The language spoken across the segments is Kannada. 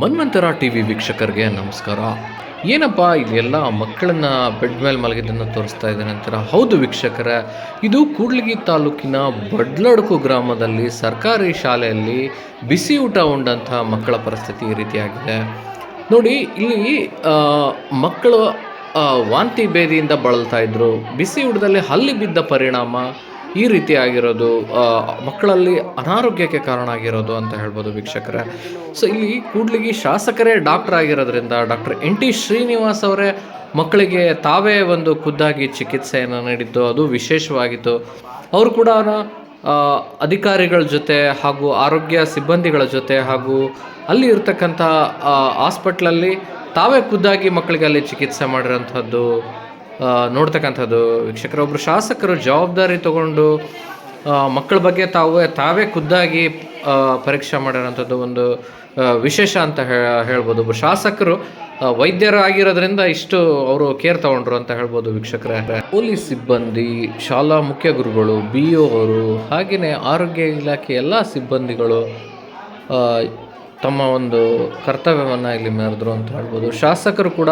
ಮನ್ವಂತರ ಟಿ ವಿ ವೀಕ್ಷಕರಿಗೆ ನಮಸ್ಕಾರ. ಏನಪ್ಪ ಇದೆಲ್ಲ ಮಕ್ಕಳನ್ನ ಬೆಡ್ ಮೇಲೆ ಮಲಗಿದ್ದನ್ನು ತೋರಿಸ್ತಾ ಇದ್ದ ನಂತರ ಹೌದು ವೀಕ್ಷಕರ, ಇದು ಕೂಡ್ಲಿಗಿ ತಾಲೂಕಿನ ಬಡ್ಲಡ್ಕು ಗ್ರಾಮದಲ್ಲಿ ಸರ್ಕಾರಿ ಶಾಲೆಯಲ್ಲಿ ಬಿಸಿ ಊಟ ಉಂಡಂತಹ ಮಕ್ಕಳ ಪರಿಸ್ಥಿತಿ ಈ ರೀತಿಯಾಗಿದೆ. ನೋಡಿ, ಇಲ್ಲಿ ಮಕ್ಕಳು ವಾಂತಿ ಭೇದಿಯಿಂದ ಬಳಲ್ತಾ ಇದ್ರು. ಬಿಸಿ ಊಟದಲ್ಲಿ ಹಲ್ಲಿ ಬಿದ್ದ ಪರಿಣಾಮ ಈ ರೀತಿ ಆಗಿರೋದು ಮಕ್ಕಳಲ್ಲಿ ಅನಾರೋಗ್ಯಕ್ಕೆ ಕಾರಣ ಆಗಿರೋದು ಅಂತ ಹೇಳ್ಬೋದು ವೀಕ್ಷಕರೇ. ಸೊ ಇಲ್ಲಿ ಕೂಡ್ಲಿಗಿ ಶಾಸಕರೇ ಡಾಕ್ಟರ್ ಆಗಿರೋದ್ರಿಂದ ಡಾಕ್ಟರ್ ಎನ್ ಟಿ ಶ್ರೀನಿವಾಸ್ ಅವರೇ ಮಕ್ಕಳಿಗೆ ತಾವೇ ಒಂದು ಖುದ್ದಾಗಿ ಚಿಕಿತ್ಸೆಯನ್ನು ನೀಡಿದ್ದು, ಅದು ವಿಶೇಷವಾಗಿತ್ತು. ಅವರು ಕೂಡ ಅಧಿಕಾರಿಗಳ ಜೊತೆ ಹಾಗೂ ಆರೋಗ್ಯ ಸಿಬ್ಬಂದಿಗಳ ಜೊತೆ ಹಾಗೂ ಅಲ್ಲಿ ಇರ್ತಕ್ಕಂಥ ಹಾಸ್ಪಿಟ್ಲಲ್ಲಿ ತಾವೇ ಖುದ್ದಾಗಿ ಮಕ್ಕಳಿಗೆ ಅಲ್ಲಿ ಚಿಕಿತ್ಸೆ ಮಾಡಿರೋಂಥದ್ದು ನೋಡ್ತಕ್ಕಂಥದ್ದು. ವೀಕ್ಷಕರು ಒಬ್ಬರು ಶಾಸಕರು ಜವಾಬ್ದಾರಿ ತಗೊಂಡು ಮಕ್ಕಳ ಬಗ್ಗೆ ತಾವೇ ತಾವೇ ಖುದ್ದಾಗಿ ಪರೀಕ್ಷೆ ಮಾಡಿರೋಂಥದ್ದು ಒಂದು ವಿಶೇಷ ಅಂತ ಹೇಳ್ಬೋದು. ಒಬ್ಬರು ಶಾಸಕರು ವೈದ್ಯರಾಗಿರೋದ್ರಿಂದ ಇಷ್ಟು ಅವರು ಕೇರ್ ತಗೊಂಡ್ರು ಅಂತ ಹೇಳ್ಬೋದು ವೀಕ್ಷಕರೇ. ಪೊಲೀಸ್ ಸಿಬ್ಬಂದಿ, ಶಾಲಾ ಮುಖ್ಯ ಗುರುಗಳು, ಬಿ ಒ ಅವರು, ಹಾಗೆಯೇ ಆರೋಗ್ಯ ಇಲಾಖೆ ಎಲ್ಲ ಸಿಬ್ಬಂದಿಗಳು ತಮ್ಮ ಒಂದು ಕರ್ತವ್ಯವನ್ನು ಇಲ್ಲಿ ಮೆರೆದ್ರು ಅಂತ ಹೇಳ್ಬೋದು. ಶಾಸಕರು ಕೂಡ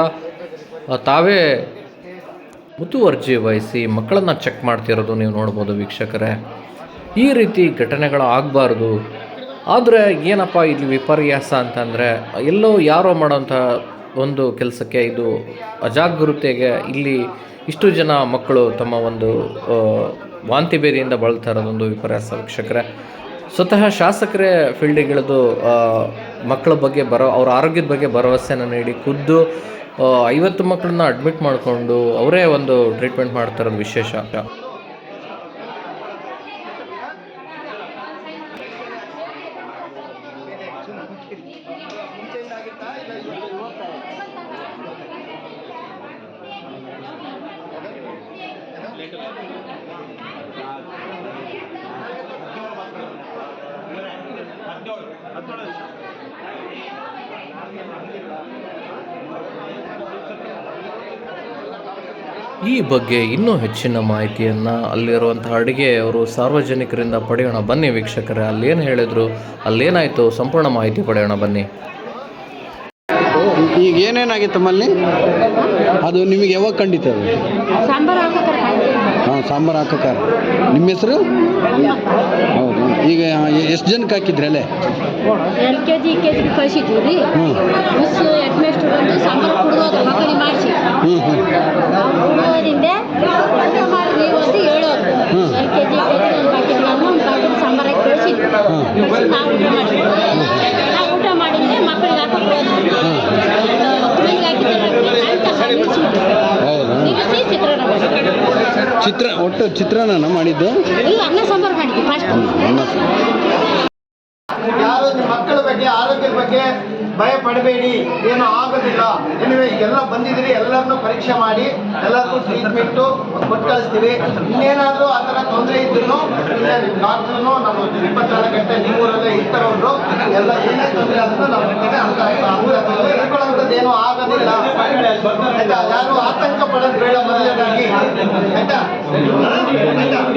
ತಾವೇ ಮುತುವರ್ಜಿ ವಹಿಸಿ ಮಕ್ಕಳನ್ನು ಚೆಕ್ ಮಾಡ್ತಿರೋದು ನೀವು ನೋಡ್ಬೋದು ವೀಕ್ಷಕರೇ. ಈ ರೀತಿ ಘಟನೆಗಳು ಆಗಬಾರ್ದು. ಆದರೆ ಏನಪ್ಪ ಇಲ್ಲಿ ವಿಪರ್ಯಾಸ ಅಂತಂದರೆ, ಎಲ್ಲೋ ಯಾರೋ ಮಾಡೋಂಥ ಒಂದು ಕೆಲಸಕ್ಕೆ ಇದು ಅಜಾಗೃತೆಗೆ ಇಲ್ಲಿ ಇಷ್ಟು ಜನ ಮಕ್ಕಳು ತಮ್ಮ ಒಂದು ವಾಂತಿ ಬೇರಿಯಿಂದ ಬಳಲ್ತಾ ಇರೋದೊಂದು ವಿಪರ್ಯಾಸ ವೀಕ್ಷಕರೇ. ಸ್ವತಃ ಶಾಸಕರೇ ಫೀಲ್ಡಿಗಿಳಿದು ಮಕ್ಕಳ ಬಗ್ಗೆ ಬರೋ, ಅವ್ರ ಆರೋಗ್ಯದ ಬಗ್ಗೆ ಭರವಸೆಯನ್ನು ನೀಡಿ ಖುದ್ದು ಐವತ್ತು ಮಕ್ಕಳನ್ನ ಅಡ್ಮಿಟ್ ಮಾಡಿಕೊಂಡು ಅವರೇ ಒಂದು ಟ್ರೀಟ್ಮೆಂಟ್ ಮಾಡ್ತಾರೆ ವಿಶೇಷ ವಿಶೇಷ. ಈ ಬಗ್ಗೆ ಇನ್ನೂ ಹೆಚ್ಚಿನ ಮಾಹಿತಿಯನ್ನು ಅಲ್ಲಿರುವಂಥ ಅಡುಗೆ ಅವರು ಸಾರ್ವಜನಿಕರಿಂದ ಪಡೆಯೋಣ. ಬನ್ನಿ ವೀಕ್ಷಕರೇ ಅಲ್ಲೇನು ಹೇಳಿದರು? ಅಲ್ಲೇನಾಯಿತು? ಸಂಪೂರ್ಣ ಮಾಹಿತಿ ಪಡೆಯೋಣ ಬನ್ನಿ. ಈಗ ಏನೇನಾಗಿತ್ತು ತಮ್ಮಲ್ಲಿ ಅದು ನಿಮಗೆ ಯಾವಾಗ ಖಂಡಿತ ಅದು? ಸಾಂಬಾರು ಹಾಂ ಸಾಂಬಾರು ಹಾಕೋಕಾರ ನಿಮ್ಮ ಹೆಸರು? ಹೌದು. ಈಗ ಎಷ್ಟು ಜನಕ್ಕೆ ಹಾಕಿದ್ರಿ ಅಲ್ಲೇ? ಎಲ್ ಕೆ ಜಿ ಕೆ ಜಿಗೆ ಕಳಿಸಿದ್ವಿ ರೀ ಹ್ಞೂ ಮಿಸ್ ಬಂದು ಸಾಂಬಾರು ಕುಡ್ದೋದು ಮಕ್ಕಳಿಗೆ ಮಾಡಿಸಿ. ಹ್ಞೂ ಹ್ಞೂ ಕುಡ್ದೋದಿಂದ ಊಟ ಮಾಡಿ ಅಂತ ಹೇಳೋದು. ಹ್ಮ್. L K G K G ಒಂದು ಪ್ಯಾಕೆಟ್ ನಾನು ಒಂದು ಪ್ಯಾಕೆಟ್ ಸಾಂಬಾರು ಹಾಕಿ ಕಳಿಸಿದ್ವಿ. ಹ್ಮ್. ಕಳಿಸಿ ನಾವು ಊಟ ಮಾಡಿದ್ವಿ ನಾವು ಊಟ ಮಾಡಿದ್ರೆ ಮಕ್ಕಳಿಗೆ ಹಾಕೋದು ಹತ್ತು ಮಂದಿಗೆ ಹಾಕಿದ್ದಾರೆ ಅಂತ ನಿಲ್ಲಿಸಿದ್ವಿ ಹೌದಾ ನಿಲ್ಲಿಸಿ ಚಿತ್ರಾನ್ನ ಮಾಡಿದ್ವಿ. ಚಿತ್ರ ಒಟ್ಟು ಚಿತ್ರಾನ್ನ ಮಾಡಿದ್ದು? ಇಲ್ಲ ಅನ್ನ ಸಾಂಬಾರು ಮಾಡಿದ್ವಿ ಫಸ್ಟ್ ಅನ್ನ ಯಾರು ನಿಮ್ಮ ಮಕ್ಕಳ ಬಗ್ಗೆ ಆರೋಗ್ಯದ ಬಗ್ಗೆ ಭಯ ಪಡಬೇಡಿ ಏನೂ ಆಗೋದಿಲ್ಲ. ಎನಿವೆ ಎಲ್ಲ ಬಂದಿದ್ದೀರಿ ಎಲ್ಲರನ್ನು ಪರೀಕ್ಷೆ ಮಾಡಿ, ಎಲ್ಲರಿಗೂ ಟ್ರೀಟ್ಮೆಂಟು ಕೊಟ್ಟು ಕಳಿಸ್ತೀವಿ. ಇನ್ನೇನಾದರೂ ಆ ಥರ ತೊಂದರೆ ಇದ್ರೂ ಡಾಕ್ಟ್ರೂ ನಿಮ್ಮ ಇಪ್ಪತ್ನಾಲ್ಕು ಗಂಟೆ ನಿಮ್ಮೂರಲ್ಲೇ ಇರ್ತಾರವ್ರು, ಎಲ್ಲ ಏನೇ ತೊಂದರೆ ಆದ್ರೂ ನಮ್ಮ ಅಂತ ಹೇಳ್ಕೊಳ್ಳೋಂಥದ್ದು ಏನೂ ಆಗೋದಿಲ್ಲ. ಆಯ್ತಾ? ಯಾರು ಆತಂಕ ಪಡೋದು ಬೇಡ ಮೊದಲನೇದಾಗಿ ಆಯ್ತಾ? ಆಯ್ತಾ?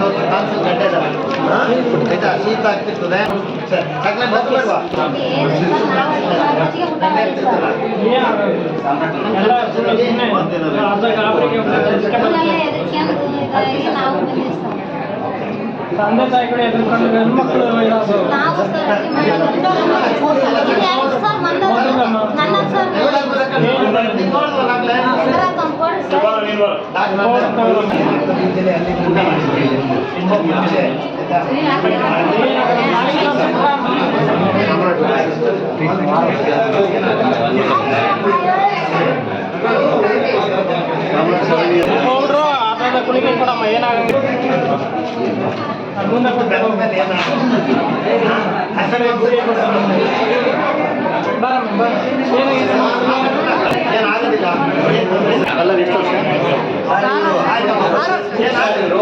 ತೋರಿಸಿ ಕಾನ್ಸಲ್ ಗಡ್ಡೆ ಆಯ್ತಾ ಶೀತ ಆಗ್ತಿರ್ತದೆ ಸಕ್ಕರೆ ತಂದೆ ತಾಯಿಗಳು ಎದುರ್ಕೊಂಡು ಹೆಣ್ಮಕ್ಳು ಇರೋದು ಕೊಡಮ್ಮ ಏನಾಗುತ್ತೆ ಅದ್ ಮುಂದೆ ಕೊಟ್ಟು ಬರಮ್ಮ ಬರ ಏನಾಗಿದೆ? ಏನಾಗೋದಿಲ್ಲ ಎಲ್ಲ ಎಷ್ಟು ವರ್ಷ ಆಯ್ತು ಏನಾಗಿಲ್ಲ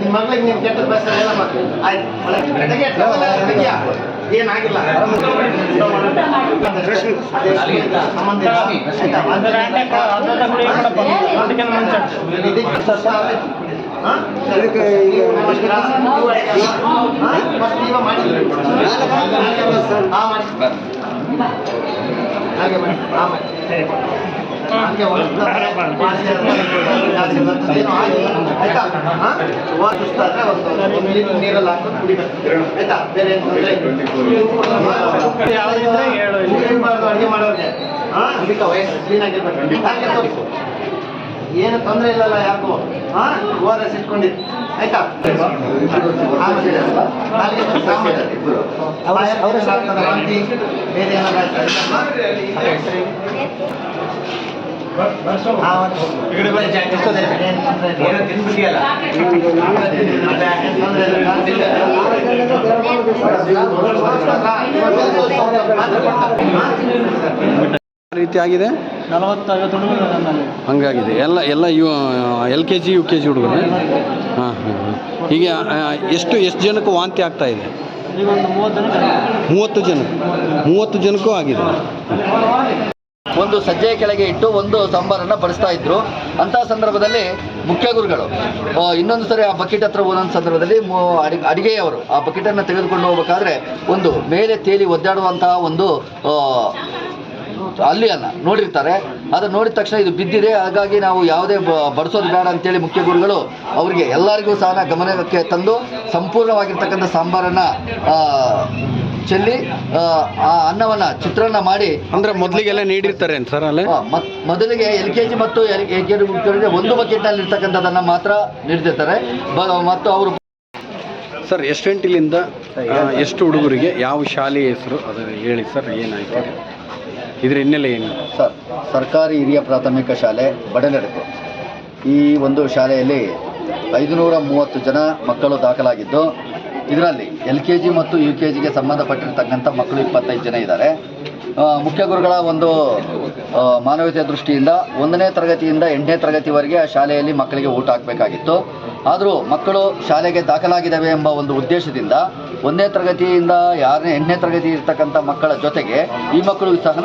ನಿಮ್ಮ ಮಗಳಿಗೆ ನೀವು ಕೆಟ್ಟ ಬಸ್ ಎಲ್ಲ ಆಯ್ತು. ಏನಾಗಿಲ್ಲ. ಹಾಗೆ ಮಾಡಿ. ಹಾಗೆ. ಆಯ್ತಾ? ನೀರಲ್ಲಿ ಹಾಕೊಂಡು ಕುಡಿಬೇಕು. ಆಯ್ತಾ? ಬೇರೆ ಏನು ಅಡುಗೆ ಮಾಡೋರಿಗೆ ಹಾ ಅದಕ್ಕೆ ವಯಸ್ಸು ಕ್ಲೀನ್ ಆಗಿರ್ಬೇಕು ಏನು ತೊಂದರೆ ಇಲ್ಲಲ್ಲ ಯಾಕೋ ಹಾ ಓ ಆರ್ ಎಸ್ ಇಟ್ಕೊಂಡಿದ್ದು ಆಯ್ತಾ ಬೇರೆ ಏನಾದ್ರು ಆಗ್ತದೆ ಹಾ, ಮತ್ತೆ ಎಷ್ಟೊತ್ತು ಆಯ್ತು? ಏನ್ ತೊಂದ್ರೆ ಇಲ್ಲ. ಮತ್ತೆ ಏನ್ ತೊಂದ್ರೆ ಇಲ್ಲ. ರೀತಿ ಆಗಿದೆ ನಲವತ್ತು ಐವತ್ತು ಹುಡುಗರು ಹಂಗಾಗಿದೆ ಎಲ್ಲ ಎಲ್ಲ U L K G U K G ಹುಡುಗರು ಹಾಂ ಹಾಂ ಹಾಂ ಹೀಗೆ ಎಷ್ಟು ಎಷ್ಟು ಜನಕ್ಕೆ ವಾಂತಿ ಆಗ್ತಾ ಇದೆ ಮೂವತ್ತು ಜನ ಮೂವತ್ತು ಜನಕ್ಕೂ ಆಗಿದೆ ಒಂದು ಸಜ್ಜೆಯ ಕೆಳಗೆ ಇಟ್ಟು ಒಂದು ಸಾಂಬಾರನ್ನು ಬಡಿಸ್ತಾ ಇದ್ರು. ಅಂತಹ ಸಂದರ್ಭದಲ್ಲಿ ಮುಖ್ಯ ಗುರುಗಳು ಇನ್ನೊಂದು ಸರಿ ಆ ಬಕೆಟ್ ಹತ್ರ ಒಂದೊಂದು ಸಂದರ್ಭದಲ್ಲಿ ಅಡಿಗೆಯವರು ಆ ಬಕೆಟನ್ನು ತೆಗೆದುಕೊಂಡು ಹೋಗ್ಬೇಕಾದ್ರೆ ಒಂದು ಮೇಲೆ ತೇಲಿ ಒದ್ದಾಡುವಂತಹ ಒಂದು ಅಲ್ಲಿಯನ್ನು ನೋಡಿರ್ತಾರೆ. ಅದನ್ನು ನೋಡಿದ ತಕ್ಷಣ ಇದು ಬಿದ್ದಿದೆ. ಹಾಗಾಗಿ ನಾವು ಯಾವುದೇ ಬಡಿಸೋದು ಬೇಡ ಅಂತೇಳಿ ಮುಖ್ಯ ಗುರುಗಳು ಅವರಿಗೆ ಎಲ್ಲರಿಗೂ ಸಹ ಗಮನಕ್ಕೆ ತಂದು ಸಂಪೂರ್ಣವಾಗಿರ್ತಕ್ಕಂಥ ಸಾಂಬಾರನ್ನು ಚೆಲ್ಲಿ ಆ, ಅನ್ನವನ್ನ ಚಿತ್ರಾನ್ನ ಮಾಡಿ ಅಂದ್ರೆ ಮೊದಲಿಗೆಲ್ಲ ನೀಡಿರ್ತಾರೆ ಸರ್ ಅಲ್ಲೇ? ಮೊದಲಿಗೆ ಎಲ್ ಕೆ ಜಿ ಮತ್ತು ಎಲ್ ಕೆ ಜಿ ಒಂದು ಬಕೆಟ್ನಲ್ಲಿ ಇರ್ತಕ್ಕಂಥದ್ದನ್ನು ಮಾತ್ರ ನೀಡ್ತಿರ್ತಾರೆ. ಬ- ಮತ್ತು ಅವರು ಸರ್ ಎಷ್ಟು ಗಂಟೆಲಿಂದ ಎಷ್ಟು ಹುಡುಗರಿಗೆ ಯಾವ ಶಾಲೆ ಹೆಸರು ಅದು ಹೇಳಿ ಸರ್ ಏನಾಯ್ತು? ಇದ್ರ ಹಿನ್ನೆಲೆ ಏನು? ಸರ್ ಸರ್ಕಾರಿ ಹಿರಿಯ ಪ್ರಾಥಮಿಕ ಶಾಲೆ ಬಡನೆಡಕು ಈ ಒಂದು ಶಾಲೆಯಲ್ಲಿ ಐದುನೂರ ಮೂವತ್ತು ಜನ ಮಕ್ಕಳು ದಾಖಲಾಗಿದ್ದು ಇದರಲ್ಲಿ ಎಲ್ ಕೆ ಜಿ ಮತ್ತು ಯು ಕೆ ಜಿಗೆ ಸಂಬಂಧಪಟ್ಟಿರ್ತಕ್ಕಂಥ ಮಕ್ಕಳು ಇಪ್ಪತ್ತೈದು ಜನ ಇದ್ದಾರೆ. ಮುಖ್ಯ ಗುರುಗಳ ಒಂದು ಮಾನವೀಯತೆ ದೃಷ್ಟಿಯಿಂದ ಒಂದನೇ ತರಗತಿಯಿಂದ ಎಂಟನೇ ತರಗತಿವರೆಗೆ ಆ ಶಾಲೆಯಲ್ಲಿ ಮಕ್ಕಳಿಗೆ ಊಟ ಹಾಕಬೇಕಾಗಿತ್ತು. ಆದರೂ ಮಕ್ಕಳು ಶಾಲೆಗೆ ದಾಖಲಾಗಿದ್ದಾವೆ ಎಂಬ ಒಂದು ಉದ್ದೇಶದಿಂದ ಒಂದನೇ ತರಗತಿಯಿಂದ ಯಾರನೇ ಎಂಟನೇ ತರಗತಿ ಇರ್ತಕ್ಕಂಥ ಮಕ್ಕಳ ಜೊತೆಗೆ ಈ ಮಕ್ಕಳು ಸಹ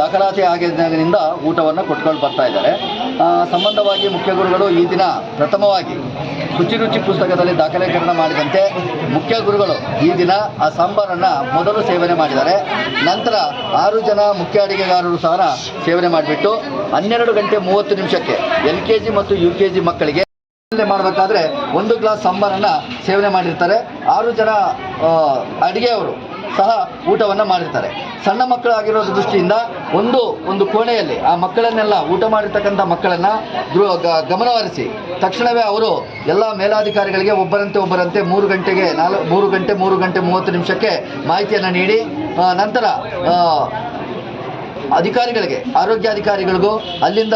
ದಾಖಲಾತಿ ಆಗಿದ್ದರಿಂದ ಊಟವನ್ನು ಕೊಟ್ಕೊಂಡು ಬರ್ತಾ ಇದ್ದಾರೆ. ಸಂಬಂಧವಾಗಿ ಮುಖ್ಯ ಗುರುಗಳು ಈ ದಿನ ಪ್ರಥಮವಾಗಿ ರುಚಿ ರುಚಿ ಪುಸ್ತಕದಲ್ಲಿ ದಾಖಲೀಕರಣ ಮಾಡಿದಂತೆ ಮುಖ್ಯ ಗುರುಗಳು ಈ ದಿನ ಆ ಸಾಂಬಾರನ್ನು ಮೊದಲು ಸೇವನೆ ಮಾಡಿದ್ದಾರೆ. ನಂತರ ಆರು ಜನ ಮುಖ್ಯ ಅಡಿಗೆಗಾರರು ಸಹ ಸೇವನೆ ಮಾಡಿಬಿಟ್ಟು ಹನ್ನೆರಡು ಗಂಟೆ ಮೂವತ್ತು ನಿಮಿಷಕ್ಕೆ ಎಲ್ ಕೆ ಮತ್ತು ಯು ಕೆ ಜಿ ಮಕ್ಕಳಿಗೆ ಮಾಡಬೇಕಾದ್ರೆ ಒಂದು ಗ್ಲಾಸ್ ಸಾಂಬಾರನ್ನು ಸೇವನೆ ಮಾಡಿರ್ತಾರೆ. ಆರು ಜನ ಅಡುಗೆಯವರು ಸಹ ಊಟವನ್ನು ಮಾಡಿರ್ತಾರೆ. ಸಣ್ಣ ಮಕ್ಕಳಾಗಿರೋ ದೃಷ್ಟಿಯಿಂದ ಒಂದು ಒಂದು ಕೋಣೆಯಲ್ಲಿ ಆ ಮಕ್ಕಳನ್ನೆಲ್ಲ ಊಟ ಮಾಡಿರ್ತಕ್ಕಂಥ ಮಕ್ಕಳನ್ನು ಗಮನ ಹರಿಸಿ ಗಮನಹರಿಸಿ, ತಕ್ಷಣವೇ ಅವರು ಎಲ್ಲ ಮೇಲಾಧಿಕಾರಿಗಳಿಗೆ ಒಬ್ಬರಂತೆ ಒಬ್ಬರಂತೆ ಮೂರು ಗಂಟೆಗೆ ನಾಲ್ಕು, ಮೂರು ಗಂಟೆ ಮೂರು ಗಂಟೆ ಮೂವತ್ತು ನಿಮಿಷಕ್ಕೆ ಮಾಹಿತಿಯನ್ನು ನೀಡಿ ನಂತರ ಅಧಿಕಾರಿಗಳಿಗೆ ಆರೋಗ್ಯಾಧಿಕಾರಿಗಳಿಗೂ ಅಲ್ಲಿಂದ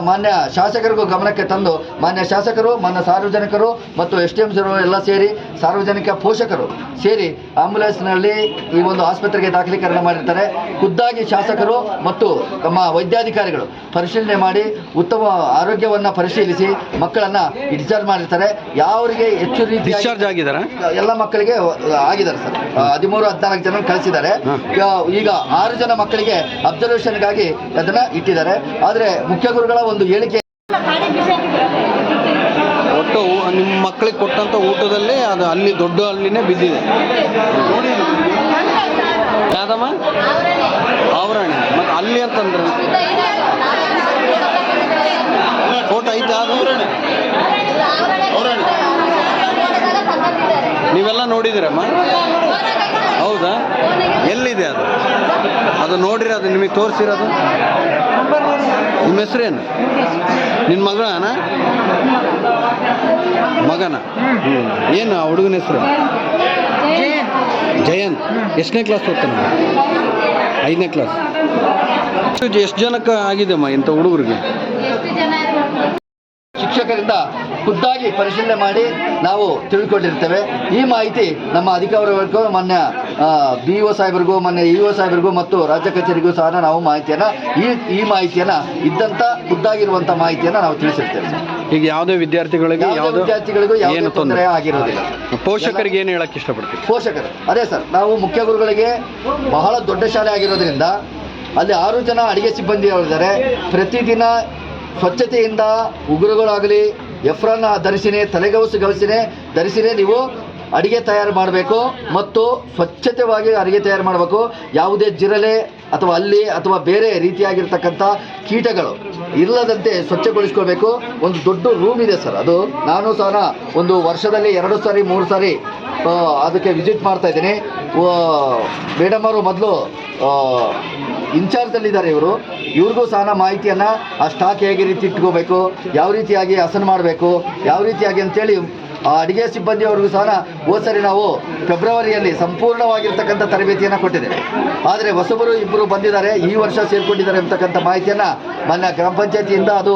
ಮಾನ್ಯ ಶಾಸಕರಿಗೂ ಗಮನಕ್ಕೆ ತಂದು ಮಾನ್ಯ ಶಾಸಕರು ಮಾನ್ಯ ಸಾರ್ವಜನಿಕರು ಮತ್ತು ಎಸ್ ಟಿ ಎಲ್ಲ ಸೇರಿ ಸಾರ್ವಜನಿಕ ಪೋಷಕರು ಸೇರಿ ಆಂಬುಲೆನ್ಸ್ನಲ್ಲಿ ಈ ಒಂದು ಆಸ್ಪತ್ರೆಗೆ ದಾಖಲೀಕರಣ ಮಾಡಿರ್ತಾರೆ. ಖುದ್ದಾಗಿ ಶಾಸಕರು ಮತ್ತು ತಮ್ಮ ವೈದ್ಯಾಧಿಕಾರಿಗಳು ಪರಿಶೀಲನೆ ಮಾಡಿ ಉತ್ತಮ ಆರೋಗ್ಯವನ್ನು ಪರಿಶೀಲಿಸಿ ಮಕ್ಕಳನ್ನು ಡಿಸ್ಚಾರ್ಜ್ ಮಾಡಿರ್ತಾರೆ. ಯಾವರಿಗೆ ಹೆಚ್ಚು ರೀತಿ ಡಿಸ್ಚಾರ್ಜ್ ಆಗಿದ್ದಾರೆ? ಎಲ್ಲ ಮಕ್ಕಳಿಗೆ ಆಗಿದ್ದಾರೆ ಸರ್. ಹದಿಮೂರು ಹದಿನಾಲ್ಕು ಜನ ಕಳಿಸಿದ್ದಾರೆ. ಈಗ- ಈಗ ಆರು ಜನ ಮಕ್ಕಳಿಗೆ ಅಬ್ಸರ್ವೇಷನ್ಗಾಗಿ ಅದನ್ನ ಇಟ್ಟಿದ್ದಾರೆ. ಆದರೆ ಮುಖ್ಯ ಗುರುಗಳ ಒಂದು ಹೇಳಿಕೆ ಒಟ್ಟು ನಿಮ್ಮ ಮಕ್ಕಳಿಗೆ ಕೊಟ್ಟಂತ ಊಟದಲ್ಲೇ ಅದು ಅಲ್ಲಿ ದೊಡ್ಡ ಅಲ್ಲಿನೇ ಬಿದ್ದಿದೆ. ಯಾವ್ದಮ್ಮ? ಆವರಣೆ. ಮತ್ತೆ ಅಲ್ಲಿ ಅಂತಂದ್ರೆ? ಫೋಟೋ ಐತೆ ಅದು? ನೀವೆಲ್ಲ ನೋಡಿದಿರಮ್ಮ ಹೌದಾ? ಎಲ್ಲಿದೆ ಅದು? ಅದು ನೋಡಿರಿ ಅದು ನಿಮಗೆ ತೋರಿಸಿರೋದು? ನಿಮ್ಮ ಹೆಸರೇನು? ನಿನ್ನ ಮಗಳನ? ಮಗನ? ಹ್ಞೂ ಏನು ಆ ಹುಡುಗನ ಹೆಸರು? ಜಯಂತ್. ಎಷ್ಟನೇ ಕ್ಲಾಸ್ ಓದ್ತಾನೆ ಐದನೇ ಕ್ಲಾಸ್ ಎಷ್ಟು ಜನಕ್ಕೆ ಆಗಿದೆಮ್ಮ ಇಂಥ ಹುಡುಗರಿಗೆ? ಶಿಕ್ಷಕರಿಂದ ಖುದ್ದಾಗಿ ಪರಿಶೀಲನೆ ಮಾಡಿ ನಾವು ತಿಳ್ಕೊಂಡಿರ್ತೇವೆ ಈ ಮಾಹಿತಿ ನಮ್ಮ ಅಧಿಕಾರಿಗಳಿಗೂ ಮಾನ್ಯ ಬಿ ಒ ಸಾಹೇಬರಿಗೂ ಮಾನ್ಯ ಇ ಒ ಸಾಹೇಬರಿಗೂ ಮತ್ತು ರಾಜ್ಯ ಕಚೇರಿಗೂ ಸಹ ನಾವು ಮಾಹಿತಿಯನ್ನು ಈ ಈ ಮಾಹಿತಿಯನ್ನು ಇದ್ದಂಥ ಖುದ್ದಾಗಿರುವಂಥ ಮಾಹಿತಿಯನ್ನು ನಾವು ತಿಳಿಸಿರ್ತೇವೆ ಈಗ ಯಾವುದೇ ವಿದ್ಯಾರ್ಥಿಗಳಿಗೆ ಯಾವುದೇ ವಿದ್ಯಾರ್ಥಿಗಳಿಗೂ ಯಾವುದೇ ತೊಂದರೆ? ತೊಂದರೆ ಆಗಿರೋದಿಲ್ಲ. ಪೋಷಕರಿಗೆ ಏನು ಹೇಳಕ್ಕೆ ಇಷ್ಟಪಡ್ತೀವಿ ಪೋಷಕರು. ಅದೇ ಸರ್ ನಾವು ಮುಖ್ಯ ಗುರುಗಳಿಗೆ ಬಹಳ ದೊಡ್ಡ ಶಾಲೆ ಆಗಿರೋದ್ರಿಂದ ಅಲ್ಲಿ ಆರು ಜನ ಅಡಿಗೆ ಸಿಬ್ಬಂದಿ ಇದ್ದಾರೆ ಪ್ರತಿದಿನ ಸ್ವಚ್ಛತೆಯಿಂದ ಉಗುರುಗಳಾಗಲಿ, ಎಫ್ರನ್ನ ಧರಿಸಿನೇ, ತಲೆಗವಸು ಗವಸಿನೇ, ಧರಿಸಿನೇ ನೀವು ಅಡಿಗೆ ತಯಾರು ಮಾಡಬೇಕು ಮತ್ತು ಸ್ವಚ್ಛತೆವಾಗಿ ಅಡಿಗೆ ತಯಾರು ಮಾಡಬೇಕು. ಯಾವುದೇ ಜಿರಲೆ ಅಥವಾ ಅಲ್ಲಿ ಅಥವಾ ಬೇರೆ ರೀತಿಯಾಗಿರ್ತಕ್ಕಂಥ ಕೀಟಗಳು ಇಲ್ಲದಂತೆ ಸ್ವಚ್ಛಗೊಳಿಸ್ಕೋಬೇಕು ಒಂದು ದೊಡ್ಡ ರೂಮ್ ಇದೆ ಸರ್ ಅದು. ನಾನು ಸಹ ಒಂದು ವರ್ಷದಲ್ಲಿ ಎರಡು ಸಾರಿ, ಮೂರು ಸಾರಿ ಅದಕ್ಕೆ ವಿಸಿಟ್ ಮಾಡ್ತಾ ಇದ್ದೀನಿ. ಮೇಡಮ್ ಅವರು ಮೊದಲು ಇನ್ಚಾರ್ಜಲ್ಲಿದ್ದಾರೆ ಇವರು. ಇವ್ರಿಗೂ ಸಹ ಮಾಹಿತಿಯನ್ನು ಆ ಸ್ಟಾಕ್ ಹೇಗೆ ರೀತಿ ಇಟ್ಕೋಬೇಕು, ಯಾವ ರೀತಿಯಾಗಿ ಹಸನ್ ಮಾಡಬೇಕು, ಯಾವ ರೀತಿಯಾಗಿ ಅಂತೇಳಿ ಆ ಅಡಿಗೆ ಸಿಬ್ಬಂದಿಯವರಿಗೂ ಸಹ ಹೋದ ಸರಿ ನಾವು ಫೆಬ್ರವರಿಯಲ್ಲಿ ಸಂಪೂರ್ಣವಾಗಿರ್ತಕ್ಕಂಥ ತರಬೇತಿಯನ್ನು ಕೊಟ್ಟಿದೆ ಆದರೆ ಹೊಸಬರು ಇಬ್ಬರು ಬಂದಿದ್ದಾರೆ, ಈ ವರ್ಷ ಸೇರಿಕೊಂಡಿದ್ದಾರೆ ಅಂತಕ್ಕಂಥ ಮಾಹಿತಿಯನ್ನು ಮೊನ್ನೆ ಗ್ರಾಮ ಪಂಚಾಯತಿಯಿಂದ ಅದು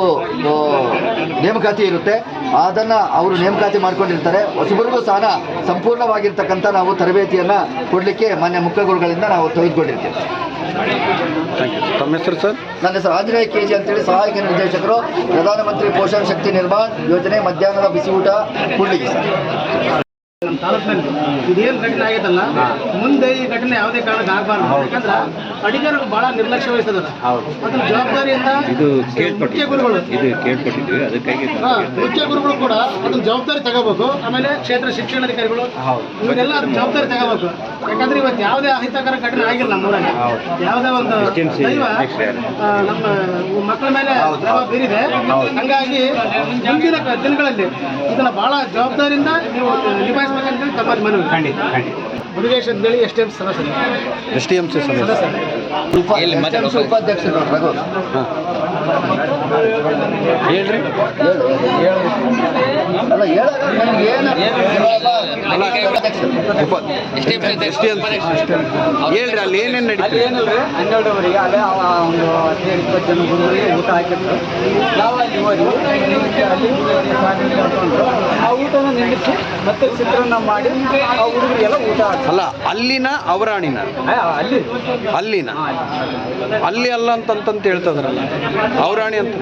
ನೇಮಕಾತಿ ಇರುತ್ತೆ. ಅದನ್ನು ಅವರು ನೇಮಕಾತಿ ಮಾಡಿಕೊಂಡಿರ್ತಾರೆ. ಹೊಸಬರಿಗೂ ಸಹ ಸಂಪೂರ್ಣವಾಗಿರ್ತಕ್ಕಂಥ ನಾವು ತರಬೇತಿಯನ್ನು ಕೊಡಲಿಕ್ಕೆ ಮಾನ್ಯ ಮುಖ್ಯ ಗುರುಗಳಿಂದ ನಾವು ತೆಗೆದುಕೊಂಡಿರ್ತೇವೆ. ತಮ್ಮ ಹೆಸರು ಸರ್? ನನ್ನ ಹೆಸರು ಆಂಜನೇಯ ಕೆ ಜಿ ಅಂತೇಳಿ ಸಹಾಯಕ ನಿರ್ದೇಶಕರು, ಪ್ರಧಾನಮಂತ್ರಿ ಪೋಷಣ ಶಕ್ತಿ ನಿರ್ಮಾಣ ಯೋಜನೆ ಮಧ್ಯಾಹ್ನದ ಬಿಸಿ ಊಟ ಕೂಡಲಿಗೆ ಸರ್. ನಮ್ಮ ತಾಲೂಕಿನಲ್ಲಿ ಇದೇನು ಘಟನೆ ಆಗೈತಲ್ಲ ಮುಂದೆ ಈ ಘಟನೆ ಯಾವುದೇ ಕಾರಣಕ್ಕೆ ಆಗಬಾರ್ದು. ಯಾಕಂದ್ರೆ ಅಡಿಗರು ಬಹಳ ನಿರ್ಲಕ್ಷ್ಯ ವಹಿಸ್ತದ ಅದನ್ನ ಜವಾಬ್ದಾರಿಯಿಂದ ಮುಖ್ಯ ಗುರುಗಳು ಇದು ಕೇಳ್ಪಟ್ಟಿದ್ವಿ ಅದಕ್ಕಾಗಿ ಮುಖ್ಯ ಗುರುಗಳು ಕೂಡ ಅದನ್ನ ಜವಾಬ್ದಾರಿ ತಗೋಬೇಕು. ಆಮೇಲೆ ಕ್ಷೇತ್ರ ಶಿಕ್ಷಣಾಧಿಕಾರಿಗಳು ಇವರೆಲ್ಲ ಅದನ್ನ ಜವಾಬ್ದಾರಿ ತಗೋಬೇಕು. ಯಾಕಂದ್ರೆ ಇವತ್ತು ಯಾವುದೇ ಅಹಿತಕರ ಘಟನೆ ಆಗಿಲ್ಲ ನಮ್ಮೂರಲ್ಲಿ. ಯಾವುದೇ ಒಂದು ದೈವ ನಮ್ಮ ಮಕ್ಕಳ ಮೇಲೆ ಪ್ರಭಾವ ಬೀರಿದೆ. ಹಂಗಾಗಿ ಮುಂದಿನ ದಿನಗಳಲ್ಲಿ ಇದನ್ನ ಬಹಳ ಜವಾಬ್ದಾರಿಯಿಂದ ನೀವು ನಿಭಾಯಿಸ್ಬೇಕಂತ ತಮ್ಮಲ್ಲಿ ಮನವಿ ಖಂಡಿತ ಖಂಡಿತ. ಮುರುಗೇಶ್ ಅಂತೇಳಿ ಎಸ್ ಟಿ ಎಂ ಸದಸ್ಯರು ಎಸ್ ಟಿ ಎಂ ಸಿ ಸದಸ್ಯ. ಉಪ- ಉಪಾಧ್ಯಕ್ಷರು ರಘು ಹೇಳ್ರಿ. ಅಲ್ಲ ಹೇಳ್ರಿ ಅಲ್ಲಿ ಏನೇನು ನಡೀತದೆ? ಏನಿಲ್ರಿ? ಹನ್ನೆರಡುವರೆಗೆ ಅಲ್ಲೇ ಒಂದು ಹದಿನೈದು ಇಪ್ಪತ್ತು ಜನ ಹುಡುಗರಿಗೆ ಊಟ ಹಾಕಿದ್ರು. ನಾವು ಅಲ್ಲಿ ಹೋಗಿ ಅಲ್ಲಿ ಊಟನ ನಿಲ್ಲಿಸಿ ಮತ್ತೆ ಚಿತ್ರಾನ್ನ ಮಾಡಿ ಆ ಹುಡುಗರಿಗೆಲ್ಲ ಊಟ ಹಾಕ್ತಾರೆ ಅಲ್ಲ ಅಲ್ಲಿನ ಅವರಾಣಿನ ಅಲ್ಲಿ. ಅಲ್ಲಿನ. ಅಲ್ಲಿ. ಅಲ್ಲ ಅಂತಂತಂತ ಹೇಳ್ತದ್ರಲ್ಲ. ಅವರಾಣಿ ಅಂತ.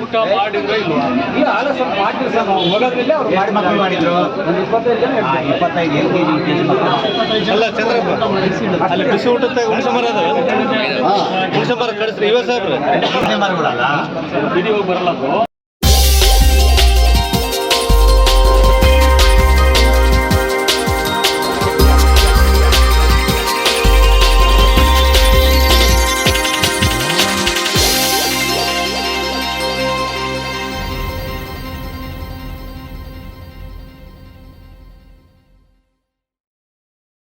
ಇಲ್ಲ ಅಲ್ಲ ಸ್ವಲ್ಪ ಮಾಡ್ತೀವಿ ಸರ್ ನಾವು. ಹೋಗೋದ್ರಲ್ಲೇ ಅವ್ರು ಮಾಡಿ ಮಕ್ಕಳು ಮಾಡಿದ್ರು? ಒಂದು ಇಪ್ಪತ್ತೈದು ಜನ ಇಪ್ಪತ್ತೈದು ಎಲ್ ಕೆ ಜಿ ಅಲ್ಲ ಚಂದ್ರಪ್ಪ ಅಲ್ಲಿ ಬಿಸಿ ಊಟದ ಹುಣಸಮರ ಅದ ಹಾಂ. ಹುಣಸಮರ ಕಳಿಸ್ರಿ ಇವ ಸಾಹೇಬ್ರೆ